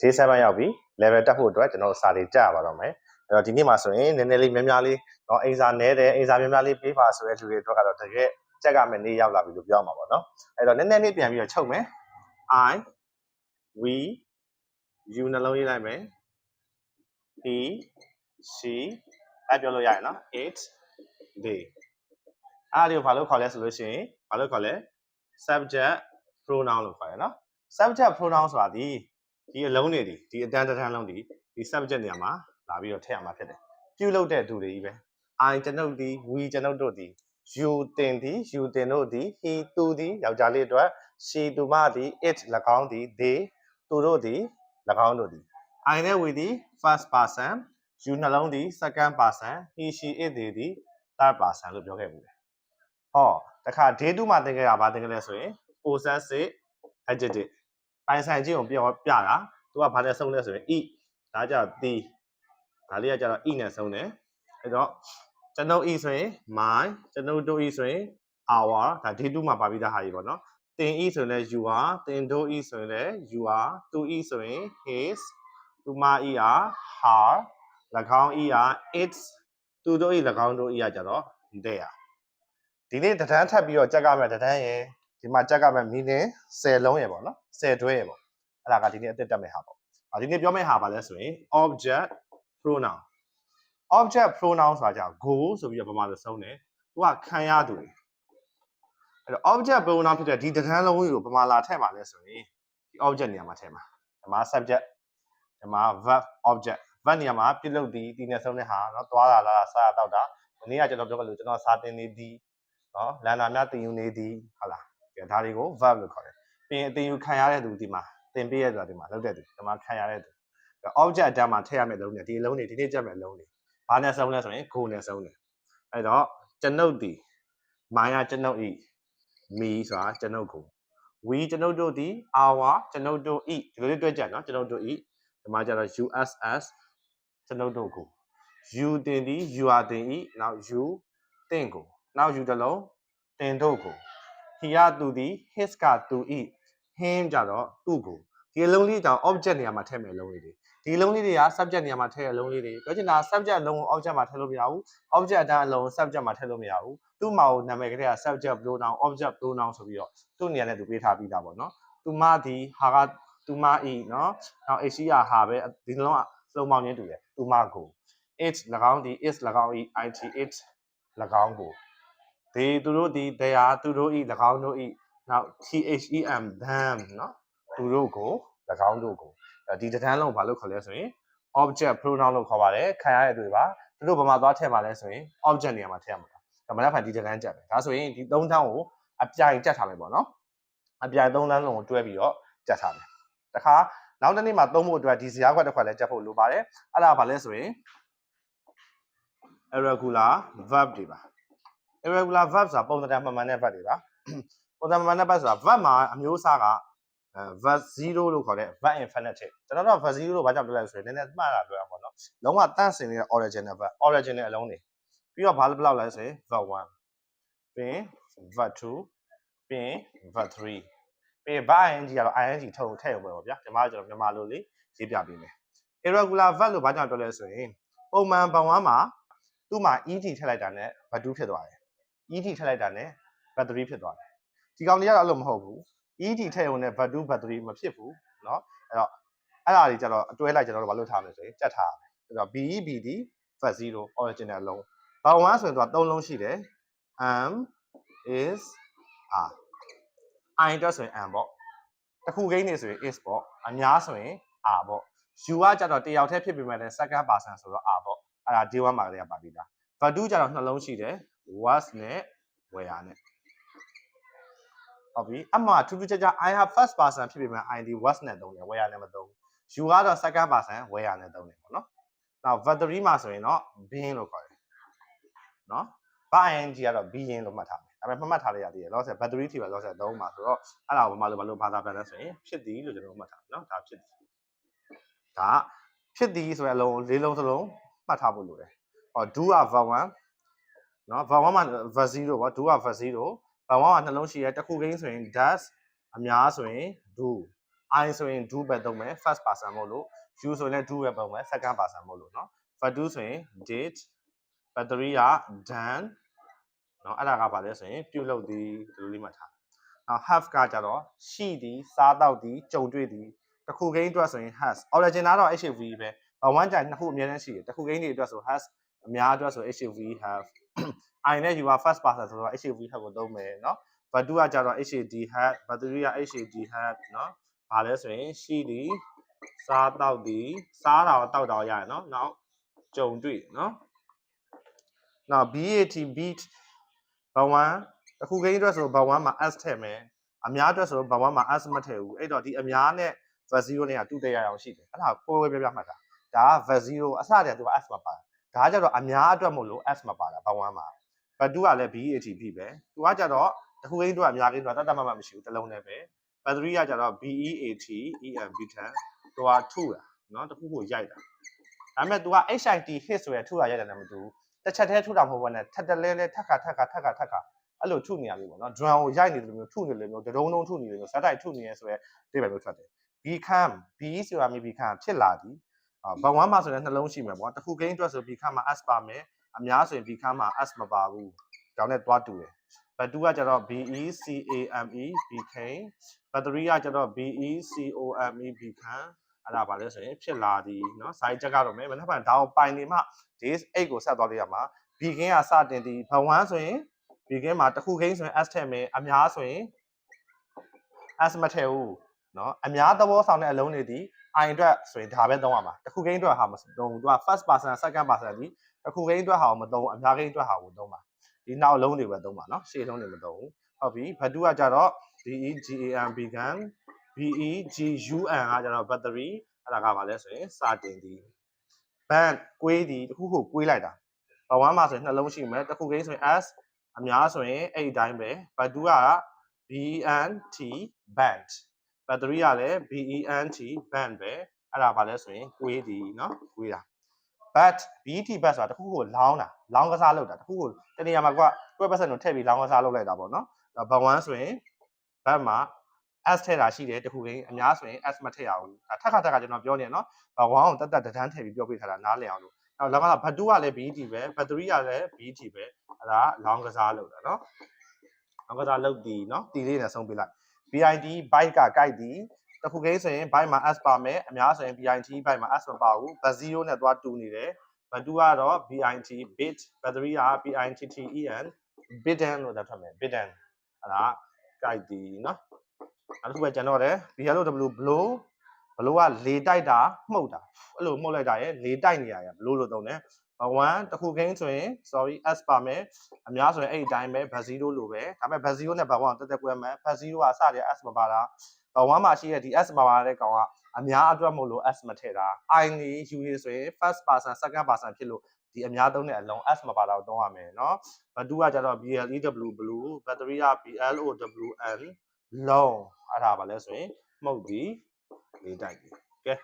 J7 ရောက်ပြီ level တက်ဖို့အတွက်ကျွန်တော်စာတွေကြားရပါတော့မယ်အဲ့တော့ဒီနေ့မှာဆိုရင်နည်းနည်းလေးများများလေးเนาะအင်စာနဲတယ်အင်စာများများလေးပေးပါဆိုတဲ့လူတွေအတွက်ကတော့တကယ်ချက်ကမဲ့နေ့ရောက်လာပြီလို့ပြောမှာပေါ့เนาะအဲ့တော့နည်းနည်းလေးပြန်ပြီးတော့ချုပ်မယ် I we you နှလုံးရေးလိုက်မယ် he she အဲ့ပြောလို့ရရင်เนาะ it they အားဒီကိုဘာလို့ခေါ်လဲဆိုလို့ရှိရင်ဘာလို့ခေါ်လဲ subject pronoun လို့ခေါ်ရနော် subject pronoun ဆိုတာဒီ ဒီအလုံးတွေဒီဒီအတန်းတစ်တန်းလုံးဒီဒီ subject နေရာမှာလာပြီးတော့ထည့်ရမှာဖြစ်တယ်ပြုလုပ်တဲ့သူတွေကြီးပဲ I ကျွန်ုပ်ဒီ we ကျွန်ုပ်တို့ဒီ you တင်ဒီ you တင်တို့ဒီ he သူဒီယောက်ျားလေးအတွက် she သူမဒီ it ၎င်းဒီ they သူတို့ဒီ၎င်းတို့ဒီ I နဲ့ we ဒီ first person you နှလုံးဒီ second person he she it they ဒီ third person လို့ပြောခဲ့ဘူးလေဟောတခါ day 2မှာသင်ခဲ့တာဗာသင်ခဲ့လဲဆိုရင် possessive adjective ပိုင်ဆိုင်ခြင်းကိုပြောပြတာသူကဘာနဲ့ဆုံးလဲဆိုရင် eat ဒါကြတော့ the ဒါလေးကကြတော့ eat နဲ့ဆုံးတယ်အဲ့တော့ကျွန်ုပ် eat ဆိုရင် my ကျွန်ုပ်တို့ eat ဆိုရင် our ဒါ day 2မှာပါပြီးသားဟာကြီးပေါ့နော်တင် eat ဆိုရင်လည်း you are တင်တို့ eat ဆိုရင်လည်း you are သူ eat ဆိုရင် his သူမ eat က her ၎င်း eat က its သူတို့ eat ၎င်းတို့ eat ကကြတော့ their ဒီနေ့တဒန်းထပ်ပြီးတော့ကြက်ကမဲ့တဒန်းရယ် ဒီမှာကြက်ကမဲ့ meaning 10လုံးရယ်ပေါ့နော်10တွဲရယ်ပေါ့အဲ့ဒါကဒီနေ့အသက်တက်မဲ့ဟာပေါ့အာဒီနေ့ပြောမယ့်ဟာပါလဲဆိုရင် object pronoun object pronoun ဆိုတာကြာ go ဆိုပြီးတော့ပမာလို့ဆုံးတယ်သူကခံရသူတွေအဲ့တော့ object pronoun ဖြစ်တဲ့ဒီတဒန်းလုံးကိုပမာလာထည့်ပါလဲဆိုရင်ဒီ object နေရာမှာထည့်မှာဒီမှာ subject ဒီမှာ verb object verb နေရာမှာပြုလုပ်သည်ဒီနဲ့ဆုံးတဲ့ဟာเนาะသွားတာလာတာစားတာတောက်တာဒီနေ့ကကျွန်တော်ပြောကြလို့ကျွန်တော်စာတင်နေသည်နော်လန်နာများတင်ယူနေသည်ဟုတ်လား ဒါဒါတွေကို verb လို့ခေါ်တယ်ပြီးရင်အတင်ယူခံရတဲ့သူဒီမှာတင်ပေးရဆိုတာဒီမှာလောက်တဲ့သူဒီမှာခံရတဲ့သူ object အတန်းမှာထည့်ရမယ့်လုံးတွေဒီလုံးတွေဒီနေ့ကြက်မယ့်လုံးတွေဘာနဲ့ဆုံးလဲဆိုရင် go နဲ့ဆုံးတယ်အဲ့တော့ကျွန်ုပ်ဒီမာယာကျွန်ုပ်ဤ me ဆိုတာကျွန်ုပ်ကို we ကျွန်ုပ်တို့ဒီ our ကျွန်ုပ်တို့ဤဒီလိုလေးတွဲကြနော်ကျွန်ုပ်တို့ဤဒီမှာကျတော့ uss ကျွန်ုပ်တို့ကို you တင်ဒီ you are တင်ဤနောက် you တင်ကိုနောက် you တလုံးတင်တို့ကို he ကသူဒီ his ကသူဤ him ကြတော့သူ့ကိုဒီအလုံးလေးတောင် object နေရာမှာထည့်မယ်အလုံးလေးတွေဒီအလုံးလေးတွေက subject နေရာမှာထည့်ရအလုံးလေးတွေပြောချင်တာ subject အလုံးကို object မှာထည့်လို့မရဘူး object အတန်းအလုံး subject မှာထည့်လို့မရဘူးသူ့မှာကိုနာမည်ကလေးက subject pronoun object pronoun ဆိုပြီးတော့သူ့နေရာနဲ့သူပေးထားပြီးသားပေါ့နော်သူမဒီဟာကသူမဤနော်နောက် h ကဟာပဲဒီနှလုံးကလုံးပေါင်းချင်းတူတယ်သူမကို it ၎င်းဒီ is ၎င်းဤ it it ၎င်းကို they သူတို့ဒီ they are သူတို့ဤ၎င်းတို့ဤနောက် them them နော်သူတို့ကို၎င်းတို့ကိုဒီတန်းလုံးဘာလို့ခေါ်လဲဆိုရင် object pronoun လို့ခေါ်ပါတယ်ခံရတဲ့တွေပါသူတို့ဘာမှသွားထည့်ပါလဲဆိုရင် object နေရာမှာထည့်ရမှာဒါမှမဟုတ်ဒီတန်းကြက်ပဲဒါဆိုရင်ဒီသုံးတန်းကိုအပြိုင်ကြက်ထားမယ်ပေါ့နော်အပြိုင်သုံးတန်းလုံးကိုတွဲပြီးတော့ကြက်ထားမယ်တခါနောက်တစ်နေ့မှာသုံးဖို့အတွက်ဒီဇာတ်ခွက်တစ်ခွက်လည်းကြက်ဖို့လိုပါတယ်အဲ့ဒါဘာလဲဆိုရင် irregular verb တွေပါ irregular verb ဆိုတာပုံစံမှန်မှန်တဲ့ verb တွေပါပုံစံမှန်မှန်တဲ့ verb ဆိုတာ verb မှာအမျိုးအစားကအဲ verb 0လို့ခေါ်တဲ့ verb infinitive ကျွန်တော်တို့ verb 0လို့ဘာကြောင့်ပြောလဲဆိုရင်နည်းနည်းမှားတာပြောရမှာပေါ့နော်လုံးဝတန့်စင်နေတဲ့ original verb original အလုံးတွေပြီးတော့ဘာလို့ဘယ်လောက်လဲဆိုရင် verb 1ပြီးရင် verb 2ပြီးရင် verb 3ပြီးရင် verb ing ကတော့ ing ထုတ်ထည့်ရုံပဲပေါ့ဗျာဒီမှာကျွန်တော်မြန်မာလိုလေးရေးပြပေးမယ် irregular verb လို့ဘာကြောင့်ပြောလဲဆိုရင်ပုံမှန်ဘဝမှာသူ့မှာ ed ထည့်လိုက်တာနဲ့ verb 2ဖြစ်သွားတယ် ed ထည့်လိုက်တာနဲ့ verb 3ဖြစ်သွားတယ်ဒီကောင်တွေကတော့အဲ့လိုမဟုတ်ဘူး ed ထည့်ရုံနဲ့ verb 2 verb 3မဖြစ်ဘူးเนาะအဲ့တော့အဲ့ဒါတွေကျတော့အတွဲလိုက်ကျွန်တော်တို့ဘာလို့ထားမလဲဆိုရင်ကြက်ထားရမယ်အဲ့တော့ be bd verb 0 original အလုံး verb 1ဆိုရင်သူက3လုံးရှိတယ် am is are i အတွက်ဆိုရင် am ပေါ့တစ်ခုကိန်းနေဆိုရင် is ပေါ့အများဆိုရင် are ပေါ့ you ကကြတော့တယောက်တည်းဖြစ်ပေမဲ့လည်း second person ဆိုတော့ are ပေါ့အဲ့ဒါ day 1မှာလည်းပါပြီးသား verb 2ကျတော့နှလုံးရှိတယ် was နဲ့ where နဲ့ဟုတ်ပြီအမှထူးထူးခြားခြား I have first person ဖြစ်ပေမဲ့ ID was နဲ့သုံးတယ် where နဲ့မသုံးဘူး you ကတော့ second person where နဲ့သုံးတယ်ပေါ့နော်နောက် verb 3မှာဆိုရင်တော့ being လို့ခေါ်တယ်နော် verb ing ကတော့ being လို့မှတ်ထားမယ်ဒါပေမဲ့မှတ်ထားလိုက်ရသေးတယ်လောဆယ် battery ထိပဲလောဆယ်သုံးပါဆိုတော့အဲ့ဒါကိုဘာလို့ဘာလို့ဘာသာပြန်လဲဆိုရင်ဖြစ်သည်လို့ကျွန်တော်မှတ်ထားမယ်နော်ဒါဖြစ်သည်ဒါဖြစ်သည်ဆိုတဲ့အလုံးလေးလုံးစလုံးမှတ်ထားဖို့လိုတယ်ဟော do က verb 1 နော် verb 1မှာ verb 0ပေါ့ do က verb 0ဘာဝမှာနှလုံးရှိရဲတစ်ခုကိန်းဆိုရင် does အများဆိုရင် do I ဆိုရင် do ပဲသုံးမယ် first person မို့လို့ you ဆိုရင်လည်း do ပဲပုံမယ် second person မို့လို့เนาะ verb 2ဆိုရင် did verb 3က done เนาะအဲ့ဒါကဘာလဲဆိုရင်ပြုလုပ်သည်ဒီလိုလေးမှတ်ထားနောက် have ကကြတော့ရှိသည်စားတော့သည်ကြုံတွေ့သည်တစ်ခုကိန်းအတွက်ဆိုရင် has origin ကတော့ HV ပဲဘာဝမ်းကြိုင်နှစ်ခုအများတန်းရှိတယ်တစ်ခုကိန်းတွေအတွက်ဆို has အများအတွက်ဆို HV have I နဲ့ you are first person ဆိုတော့ HV have ကိုသုံးမယ်เนาะ verb 2ကကြတော့ HAD had verb 3က HAD had เนาะဘာလဲဆိုရင်ရှိသည်စားတော့သည်စားတာတော့တောက်တာရရเนาะနောက်ကြုံတွေ့เนาะနောက် BAT beat ဘဝ1တစ်ခုကိန်းအတွက်ဆိုဘဝ1မှာ s ထည့်မယ်အများအတွက်ဆိုဘဝ1မှာ s မထည့်ဘူးအဲ့တော့ဒီအများနဲ့ verb 0နဲ့ကတူတဲ့ရအောင်ရှိတယ်အဲ့ဒါကိုပွဲပွဲပြပြမှတ်တာဒါက verb 0အစတည်းကသူက s မပါ ဒါကြတော့အများအတွက်မို့လို့ S မပါတာဘဝမ်းမှာဘတ်တူကလည်း BATP ပဲသူကကြတော့တခုကိန်းတို့အများကိန်းတို့တတ်တတ်မှမှမရှိဘူးတစ်လုံးနဲ့ပဲဘတ်တရီကကြတော့ BEAT EMB တန်သူကထုတာနော်တခုကိုရိုက်တာဒါပေမဲ့ तू က HIT hit ဆိုရထုတာရိုက်တယ်လည်းမတူဘူးတစ်ချက်တည်းထုတာမဟုတ်ဘဲနဲ့ထက်တလဲလဲထက်ခါထက်ခါထက်ခါထက်ခါအဲ့လိုထုနေရမျိုးပေါ့နော် drum ကိုရိုက်နေတယ်လို့မျိုးထုနေတယ်လို့မျိုးဒရုံးလုံးထုနေတယ်လို့ဇက်တိုက်ထုနေရဆိုရအိဗယ်မျိုးထွက်တယ် become be ဆိုတာမျိုး become ဖြစ်လာသည် အာဘဝမှာဆိုရင်နှလုံးရှိမယ်ပေါ့တစ်ခုကိန်းအတွက်ဆို become မှာ s ပါမယ်အများဆိုရင် become မှာ s မပါဘူးကြောင်းနဲ့တွားတူတယ်ဘတ်တူကကျတော့ B E C A M E became ဘတ်တရီကကျတော့ B E C O M E become အဲ့ဒါပါလဲဆိုရင်ဖြစ်လာသည်เนาะ side ချက်ကတော့မယ်မနေ့ကဒါကိုပိုင်နေမှ days 8ကိုဆက်သွားလို့ရမှာ begin ကစတင်သည်ဘဝ1ဆိုရင် begin မှာတစ်ခုကိန်းဆိုရင် s ထည့်မယ်အများဆိုရင် s မထည့်ဘူး နော်အများသဘောဆောင်တဲ့အလုံးတွေဒီ i အတွက်ဆိုရင်ဒါပဲသုံးရမှာတစ်ခုကိန်းအတွက်ဟာမသုံးဘူးသူက first person second person ဒီတစ်ခုကိန်းအတွက်ဟာမသုံးအများကိန်းအတွက်ဟာကိုသုံးပါဒီနောက်အလုံးတွေပဲသုံးပါနော်ရှေ့အလုံးတွေမသုံးဘူးဟုတ်ပြီဘတ်တူကကြတော့ BEGAM began BEGUN ကကြတော့ battery အဲ့ဒါကပါလဲဆိုရင်စတင်ဒီ band ကွေးဒီတစ်ခုခုကွေးလိုက်တာဘဝမ်းမှာဆိုရင်နှလုံးရှိမယ်တစ်ခုကိန်းဆိုရင် S အများဆိုရင်အဲ့ဒီတိုင်းပဲဘတ်တူက BNT band ဘက်တရီကလည်း BENT band ပဲအဲ့ဒါဘာလဲဆိုရင်ကွေးဒီနော်ကွေးတာ but BET bus ဆိုတာတခုခုလောင်းတာလောင်းကစားလောက်တာတခုခုတနေရာမှာကွာတွဲပတ်စံတို့ထည့်ပြီးလောင်းကစားလောက်လိုက်တာပေါ့နော်ဘဝမ်းဆိုရင်ဘတ်မှာ S ထည့်တာရှိတယ်တခုရင်းအများဆိုရင် S မထည့်ရဘူးဒါထက်ခါထက်ခါကျွန်တော်ပြောနေရနော်ဘဝမ်းကိုတက်တက်တန်းထည့်ပြီးပြောပြထားတာနားလည်အောင်လို့နောက်လောင်းကဘတ်တူကလည်း BET ပဲဘတ်တရီကလည်း BET ပဲအဲ့ဒါလောင်းကစားလောက်တာနော်လောင်းကစားလောက်ဒီနော်တီလေးနဲ့ဆုံးပြလိုက် BID byte က guide ဒီတစ်ခုကိန်းဆိုရင် byte မှာ s ပါမယ်အများဆိုရင် BIT byte မှာ s မပါဘူးဘတ်0နဲ့သွားတူနေတယ်ဘတ်2ကတော့ BIT bit ဘတ်3က BITTEN bitten လို့သာထွက်မယ် bitten အဲ့ဒါ guide ဒီနော်အဲ့ဒါပဲကျွန်တော်တယ် BLW blow blow ကလေတိုက်တာမှုတ်တာအဲ့လိုမှုတ်လိုက်တာရဲ့လေတိုက်နေရရ blow လို့သုံးတယ်ဘဝ 1တစ်ခုကိန်းဆိုရင် sorry s ပါမယ်အများဆိုရင်အဲ့ဒီတိုင်းပဲဘတ်0လို့ပဲဒါပေမဲ့ဘတ်0နဲ့ဘတ်1တက်တက်ကွဲမယ်ဘတ်0ကအစတည်း s မပါတာဘဝ1မှာရှိတဲ့ဒီ s မပါတဲ့ကောင်ကအများအတွက်မို့လို့ s မထည့်တာ i နေ u နေဆိုရင် first person second person ဖြစ်လို့ဒီအများသုံးတဲ့အလုံး s မပါတော့သုံးရမယ်เนาะဘတ်2ကကျတော့ BLEW blue ဘတ်3က BLOWN long အဲ့ဒါပါလဲဆိုရင်မှုတ်ပြီးလေးတိုက်ပြီကဲ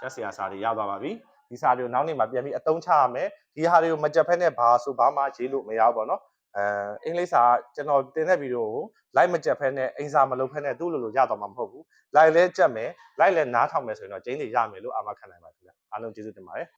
ကျက်စရာစာတွေရသွားပါပြီ ဒီစာတွေကိုနောက်နေ့မှာပြန်ပြီးအသုံးချရမယ်ဒီဟာတွေကိုမကြက်ဖက်နဲ့ဘာဆိုဘာမှရေးလို့မရဘူးပေါ့နော်အဲအင်္ဂလိပ်စာကျွန်တော်တင်တဲ့ဗီဒီယိုကို like မကြက်ဖက်နဲ့အင်စာမလုပ်ဖက်နဲ့သူ့လိုလိုရတော့မှာမဟုတ်ဘူး like လဲကြက်မယ် like လဲနားထောင်မယ်ဆိုရင်တော့ကျင်းတွေရမယ်လို့အာမခံနိုင်ပါခင်ဗျအားလုံးကျေးဇူးတင်ပါတယ်